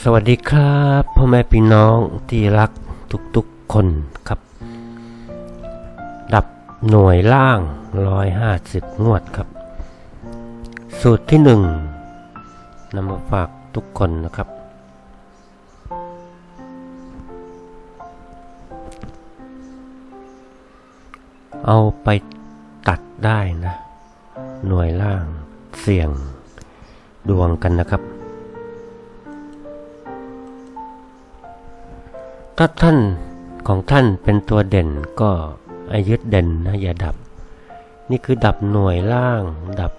สวัสดีครับพ่อแม่พี่น้องที่รักทุกๆคนครับ ดับหน่วยล่าง 150 งวดครับ สูตรที่หนึ่งนำมาฝากทุกคนนะครับ เอาไปตัดได้นะ หน่วยล่างเสี่ยงดวงกันนะครับ ถ้าท่านของท่านเป็นตัวเด่นก็อายึดเด่นนะอย่าดับ นี่คือดับหน่วยล่าง ดับ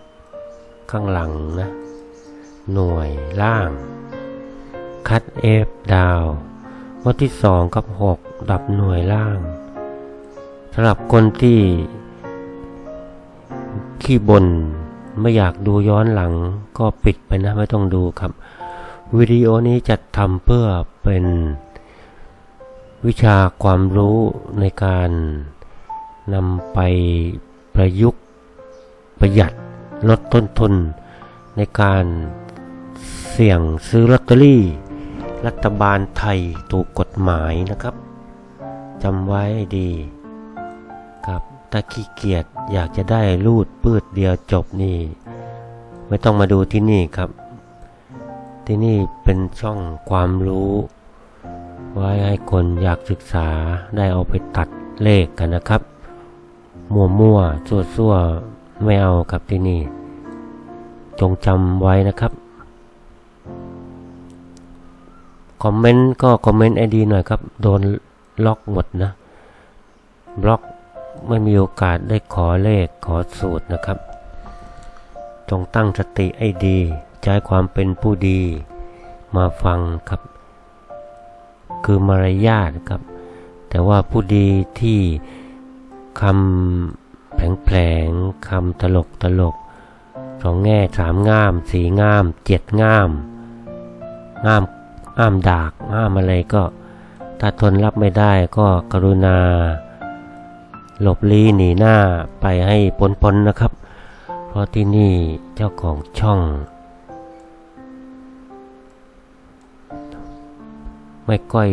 ข้างหลังนะ หน่วยล่าง คัดเอฟดาววัดที่สองกับหกดับหน่วยล่างสำหรับคนที่ขี้บนไม่อยากดูย้อนหลังก็ปิดไปนะไม่ต้องดูครับ วิดีโอนี้จัดทำเพื่อเป็น วิชาความรู้ในการนำไปประยุกต์ประหยัดลดต้นทุน ในการเสี่ยงซื้อลอตเตอรี่ รัฐบาลไทยถูกกฎหมายนะครับจำไว้ดีครับถ้าขี้เกียจอยากจะได้รูดปืดเดียวจบนี่ไม่ต้องมาดูที่นี่ครับ ที่นี่เป็นช่องความรู้ ไว้ให้คนอยากศึกษาได้เอาไปตัดเลขกันนะครับ มั่วมั่วซั่วซั่วๆไม่เอาครับที่นี่ จงจำไว้นะครับ คอมเมนต์ก็คอมเมนต์ไอดีหน่อยครับ โดนล็อกหมดนะ บล็อกไม่มีโอกาสได้ขอเลขขอสูตรนะครับ จงตั้งสติให้ดี ใช้ความเป็นผู้ดี มาฟังครับ คือมารยาทครับ แต่ว่าผู้ดีที่คำแผลงๆคำตลกตลกสองแง่สามง่ามสี่ง่ามเจ็ดง่ามง่ามง่ามดากง่ามอะไรก็ ถ้าทนรับไม่ได้ก็กรุณา หลบลี้หนีหน้าไปให้พ้นๆนะครับ เพราะที่นี่เจ้าของช่อง ไม่ก้อย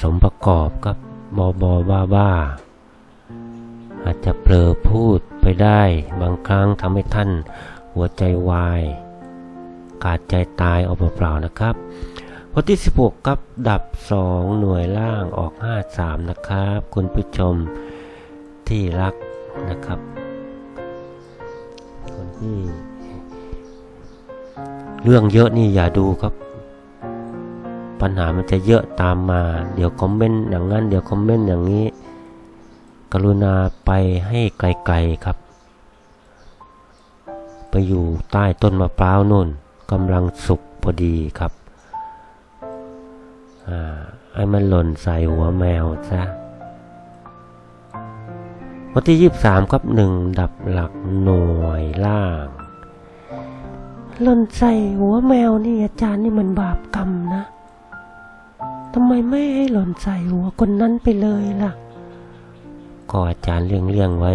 สมประกอบกับบอบอบ้าบ้าอาจจะเผลอพูดไปได้บางครั้งทำให้ท่านหัวใจวาย ขาดใจตายเอาเปล่าๆนะครับวันที่ 16 ครับ ดับ 2 หน่วยล่างออก 53 นะครับ คุณผู้ชมที่รักนะครับ คนที่ เรื่องเยอะนี่อย่าดูครับ ปัญหามันจะเยอะตามมา เดี๋ยวคอมเมนต์อย่างนั้น เดี๋ยวคอมเมนต์อย่างนี้ กรุณาไปให้ไกลๆครับ ไปอยู่ใต้ต้นมะพร้าวนู่นกำลังสุกพอดีครับอ่าให้มันหล่นใส่หัวแมวซะวันที่ 23 ครับหนึ่งดับหลักหน่วยล่างหล่นใส่หัวแมวนี่อาจารย์นี่มันบาปกรรมนะ ทำไมไม่ให้หล่นใส่หัวคนนั้นไปเลยล่ะ ก็อาจารย์เลี่ยงเลี่ยงๆไว้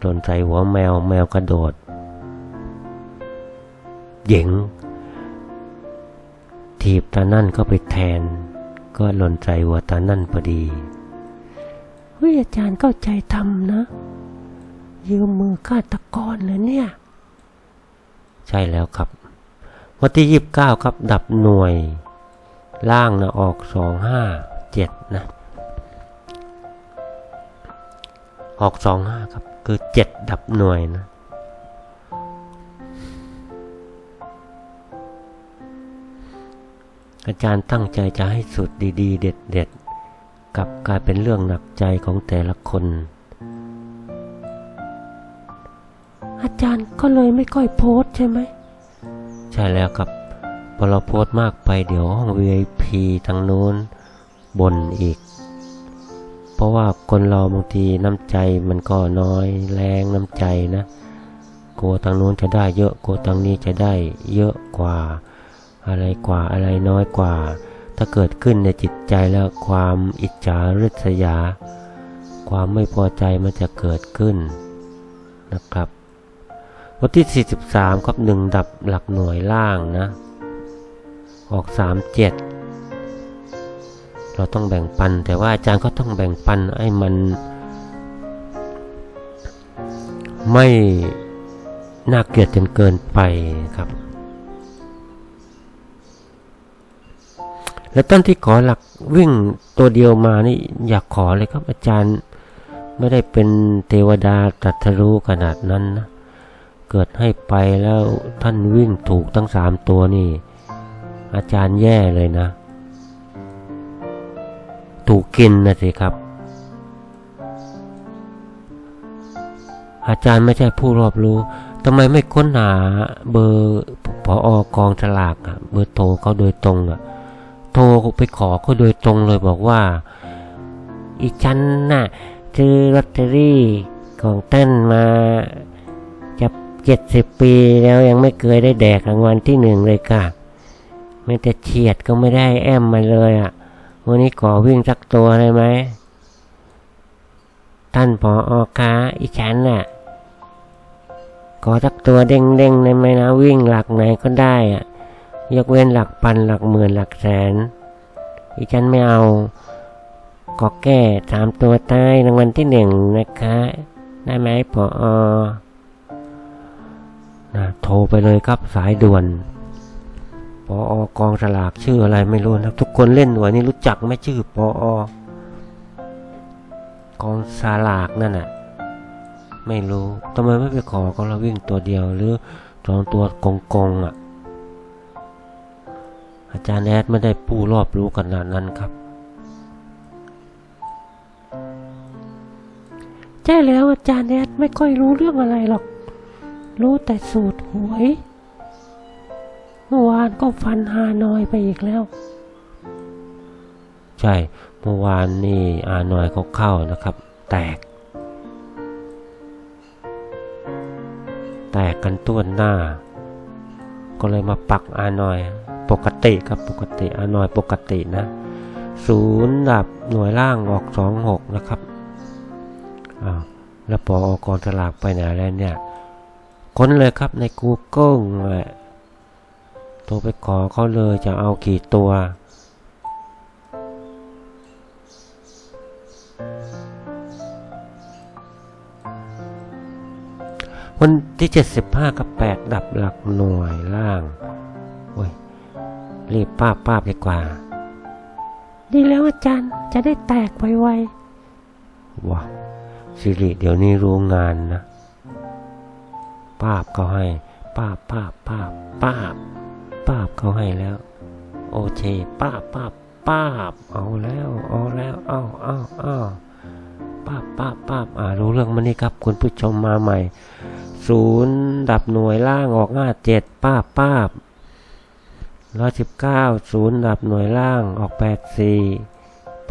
หล่นใส่หัวแมวแมวกระโดดเหยิงถีบตานั่นก็ไปแทน ก็หล่นใส่หัวตานั่นพอดีเฮ้ยอาจารย์เข้าใจทำนะ ยืมมือฆาตกรเลยเนี่ย ใช่แล้วครับ วันที่ยี่สิบเก้าครับดับหน่วย ล่างนะออกสองห้าเจ็ดนะ ออกสองห้าครับ คือเจ็ดดับหน่วยนะอาจารย์ตั้งใจจะให้สุดดีๆ เด็ดๆกลับกลายเป็นเรื่องหนักใจของแต่ละคน อาจารย์ก็เลยไม่ค่อยโพสต์ใช่ไหม ใช่แล้วครับ พอเราโพสต์มากไปเดี๋ยวห้อง VIP ทางโน้นบ่นอีก เพราะว่าคนเราบางทีน้ำใจมันก็น้อยแรงน้ำใจนะกลัวทางโน้นจะได้เยอะกลัวทางนี้จะได้เยอะกว่า อะไรกว่าอะไรน้อยกว่า ถ้าเกิดขึ้นในจิตใจแล้วความอิจฉาริษยา ความไม่พอใจมันจะเกิดขึ้นนะครับวันที่ 43 ครับหนึ่งดับหลักหน่วยล่างนะ ออกสามเจ็ดเราต้องแบ่งปัน แต่ว่าอาจารย์ก็ต้องแบ่งปันให้มัน ไม่น่าเกลียดจนเกินไปครับ แล้วต้นที่ขอหลักวิ่งตัวเดียวมานี่อยากขอเลยครับ อาจารย์ไม่ได้เป็นเทวดาตรัสรู้ขนาดนั้นนะ เกิดให้ไปแล้วท่านวิ่งถูกทั้งสามตัวนี่ อาจารย์แย่เลยนะ ถูกกินนะสิครับ อาจารย์ไม่ใช่ผู้รอบรู้ทำไมไม่ค้นหาเบอร์พออกองฉลากอะเบอร์โทรเขาโดยตรงอะโทรไปขอเขาโดยตรงเลยบอกว่า อีฉันน่ะซื้อลอตเตอรี่ของท่านมาจะเจ็ดสิบปีแล้วยังไม่เคยได้แดกรางวัลที่หนึ่งเลยค่ะ ไม่แต่เฉียดก็ไม่ได้แอมมาเลยอะ่ะ วันนี้ขอวิ่งสักตัวได้ไหม ท่านพออคะอีฉันน่ะ ขอสักตัวเด้งๆได้ไหมนะวิ่งหลักไหนก็ได้อะยกเว้นหลักพันหลักหมื่นหลักแสน อีฉันไม่เอาก็แก้สามตัวใต้รางวัลที่หนึ่งนะคะ ได้ไหมพออนะโทรไปเลยครับสายด่วน ปออกองสลากชื่ออะไรไม่รู้นะทุกคนเล่นหน่วยนี้รู้จักไหมชื่อปออกองสลากนั่นน่ะ ไม่รู้ทำไมไม่ไปขอก็เราวิ่งตัวเดียวหรือสองตัวกงกงอะ อาจารย์แอดไม่ได้ผู้รอบรู้ขนาดนั้นครับใช่แล้วอาจารย์แอดไม่ค่อยรู้เรื่องอะไรหรอก รู้แต่สูตรหวย เมื่อวานก็ฟันฮานอยไปอีกแล้ว ใช่เมื่อวานนี่อาหนอยเขาเข้านะครับ แตก แตกกันต้วนหน้า ก็เลยมาปักอาหนอยปกติครับปกติอาหนอยปกตินะศูนย์ดับหน่วยล่างออกสองหกนะครับอ้าวแล้วปออกองสลากไปไหนแล้วเนี่ย ค้นเลยครับใน Google แหล โทรไปขอเขาเลยจะเอากี่ตัววันที่ 75 กับ 8 ดับหลักหน่วยล่าง โอ้ย รีบป้าบป้าบดีกว่า ดีแล้วอาจารย์จะได้แตกไวว้าสิริเดี๋ยวนี้รู้งานนะ ป้าบเขาให้ ป้าบป้าบป้าบป้าบ ป้าบเขาให้แล้ว โอเคป้าบป้าบป้าบเอาแล้วเอาแล้วเอาเอาเอาป้าบป้าบป้าบอ่ารู้เรื่องมานี่ครับ คุณผู้ชมมาใหม่ศูนย์ดับหน่วยล่างออกห้าเจ็ดป้าบป้าบร้อยสิบเก้าศูนย์ดับหน่วยล่างออกแปดสี่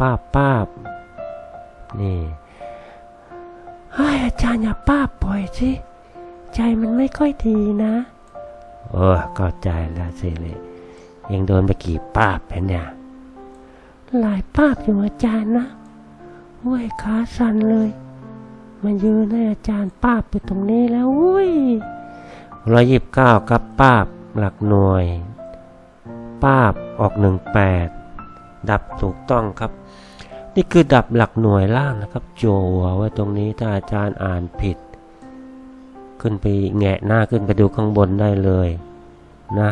ป้าบป้าบนี่เฮ้ยอาจารย์อย่าป้าบปล่อยสิใจมันไม่ค่อยดีนะ เออเข้าใจแล้วสิเลยยังโดนไปกี่ป้าบเป็นเนี่ย หลายป้าบอยู่อาจารย์นะห้วยขาสั่นเลย มันยืนให้อาจารย์ป้าบอยู่ตรงนี้แล้วอุ้ยร้อยยี่สิบเก้ากับป้าบหลักหน่วย ป้าบออกหนึ่งแปดดับถูกต้องครับ นี่คือดับหลักหน่วยล่างนะครับ โจหัวไว้ตรงนี้ถ้าอาจารย์อ่านผิด ขึ้นไปแงะหน้าขึ้นไปดูข้างบนได้เลยนะ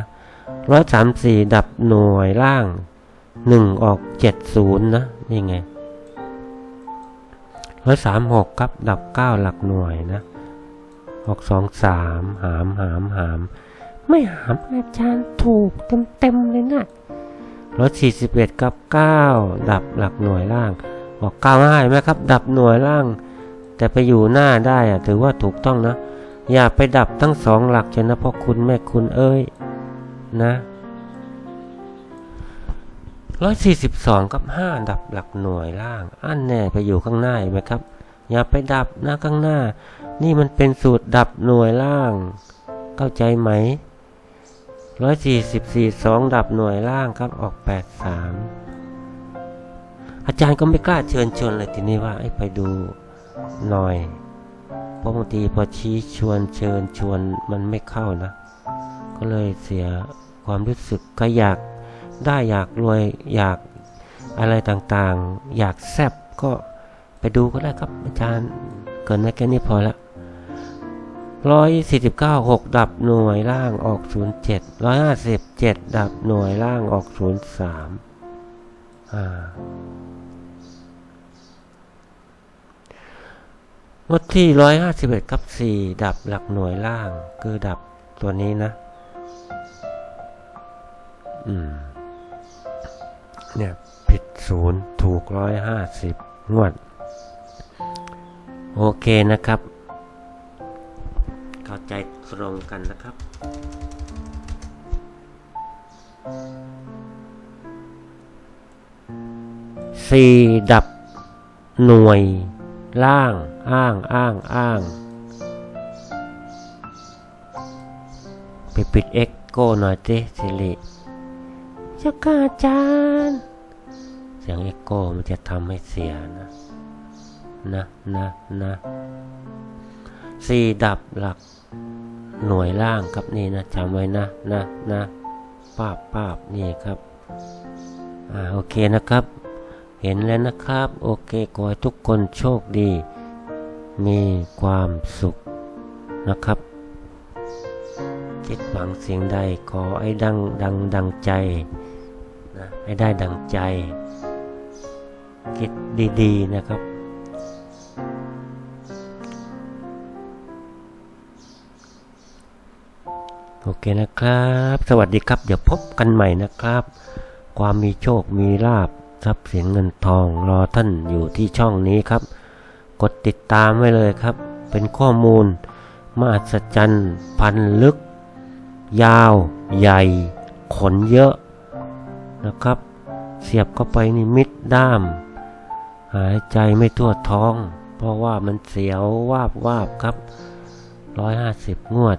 ร้อยสามสี่ดับหน่วยล่างหนึ่งออกเจ็ดศูนย์นะนี่ไงร้อยสามหกครับดับเก้าหลักหน่วยนะออกสองสามหามหามหามไม่หามอาจารย์ถูกเต็มๆเลยนะร้อยสี่สิบเอ็ดกับเก้าดับหลักหน่วยล่าง ออกเก้าห้าเห็นไหมครับ ดับหน่วยล่าง แต่ไปอยู่หน้าได้อะถือว่าถูกต้องนะ อย่าไปดับทั้งสองหลักเชนะพ่อคุณแม่คุณเอ้ย นะร้อยสี่สิบสองกับห้าดับหลักหน่วยล่าง อันแน่ไปอยู่ข้างหน้าไหมครับ อย่าไปดับหน้าข้างหน้า นี่มันเป็นสูตรดับหน่วยล่าง เข้าใจไหมร้อยสี่สิบสี่สองดับหน่วยล่างครับออกแปดสามอาจารย์ก็ไม่กล้าเชิญชวนเลยทีนี้ว่าไปดูหน่อย เพราะบางทีพอชี้ชวนเชิญชวนมันไม่เข้านะ ก็เลยเสียความรู้สึกก็อยากได้อยากรวยอยากอะไรต่างๆ อยากแซบก็ไปดูก็ได้ครับอาจารย์เกินแค่นี้พอละร้อยสี่สิบเก้าหกดับหน่วยล่างออกศูนย์เจ็ดร้อยห้าสิบเจ็ดดับหน่วยล่างออกศูนย์สามอ่า งวดที่ร้อยห้าสิบเอ็ดกับสี่ดับหลักหน่วยล่าง คือดับตัวนี้นะ อืม เนี่ย ผิดศูนย์ถูกร้อยห้าสิบงวด โอเคนะครับ เข้าใจตรงกันนะครับ สี่ดับหน่วย ล่าง อ้าง อ้าง อ้าง ไปปิดเอ็กโก้หน่อยสิสิริเจ้าค่ะอาจารย์ เสียงเอ็กโก้มันจะทำให้เสียนะ นะนะนะสี่ดับหลักหน่วยล่างครับนี่นะจำไว้นะนะนะป้าบป้าบนี่ครับ อ่า โอเคนะครับ เห็นแล้วนะครับ โอเคขอให้ทุกคนโชคดี มีความสุขนะครับคิดหวังสิ่งใดขอให้ดังดังดังใจนะให้ได้ดังใจ คิดดีๆนะครับ โอเคนะครับ สวัสดีครับ เดี๋ยวพบกันใหม่นะครับ ความมีโชคมีลาบ ทรัพย์สินเงินทองรอท่านอยู่ที่ช่องนี้ครับ กดติดตามไว้เลยครับ เป็นข้อมูลมหัศจรรย์พันลึก ยาว ใหญ่ ขนเยอะนะครับ เสียบเข้าไปนี่มิดด้าม หายใจไม่ทั่วท้อง เพราะว่ามันเสียววาบวาบครับร้อยห้าสิบงวด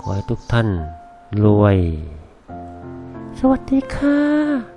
ขอให้ทุกท่านรวย สวัสดีค่ะ